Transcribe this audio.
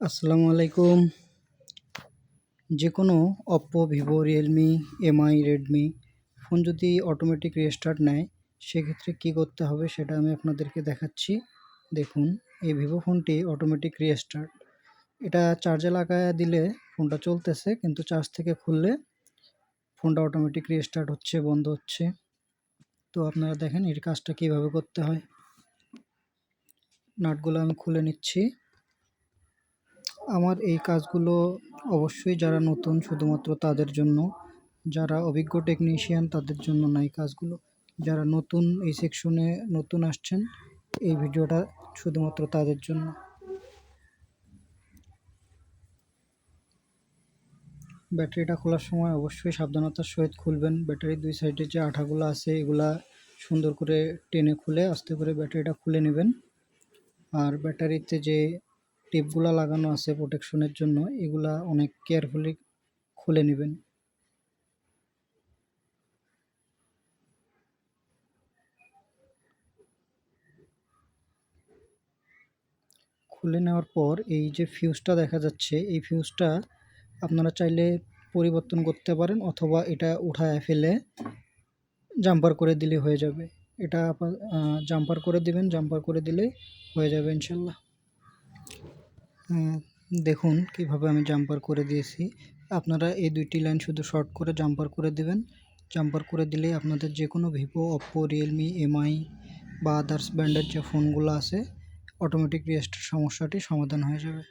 আসসালামু আলাইকুম। যে কোনো Oppo Vivo Realme MI Redmi phone যদি অটোমেটিক রেস্টার্ট নেয়, সেক্ষেত্রে কী করতে হবে সেটা আমি আপনাদেরকে দেখাচ্ছি। দেখুন, এই ভিভো ফোনটি অটোমেটিক রিস্টার্ট এটা চার্জে লাগায় দিলে ফোনটা চলতেছে, কিন্তু চার্জ থেকে খুললে ফোনটা অটোমেটিক রিস্টার্ট হচ্ছে, বন্ধ হচ্ছে। তো আপনারা দেখেন এর কাজটা কীভাবে করতে হয়। নাটগুলো আমি খুলে নিচ্ছি। আমার এই কাজগুলো অবশ্যই যারা নতুন শুধুমাত্র তাদের জন্য, যারা অভিজ্ঞ টেকনিশিয়ান তাদের জন্য না এই কাজগুলো। যারা নতুন এই সেকশনে নতুন আসছেন, এই ভিডিওটা শুধুমাত্র তাদের জন্য। ব্যাটারিটা খোলার সময় অবশ্যই সাবধানতার সহিত খুলবেন। ব্যাটারির দুই সাইডে যে আঠাগুলো আছে, এগুলা সুন্দর করে টেনে খুলে, আস্তে করে ব্যাটারিটা খুলে নেবেন। আর ব্যাটারিতে যে টিপগুলা লাগানো আছে প্রোটেকশনের জন্য, এগুলা অনেক কেয়ারফুলি খুলে নেবেন। খুলে নেওয়ার পর এই যে ফিউজটা দেখা যাচ্ছে, এই ফিউজটা আপনারা চাইলে পরিবর্তন করতে পারেন অথবা এটা উঠায় ফেলে জাম্পার করে দিলে হয়ে যাবে। এটা জাম্পার করে দিবেন, জাম্পার করে দিলে হয়ে যাবে ইনশাল্লাহ। দেখুন কীভাবে আমি জাম্পার করে দিয়েছি। আপনারা এই দুইটি লাইন শুধু শর্ট করে জাম্পার করে দেবেন। জাম্পার করে দিলে আপনাদের যে কোনো ভিভো অপো রিয়েলমি এমআই বা আদার্স ব্র্যান্ডের যে ফোনগুলো আছে অটোমেটিক রেস্টের সমস্যাটি সমাধান হয়ে যাবে।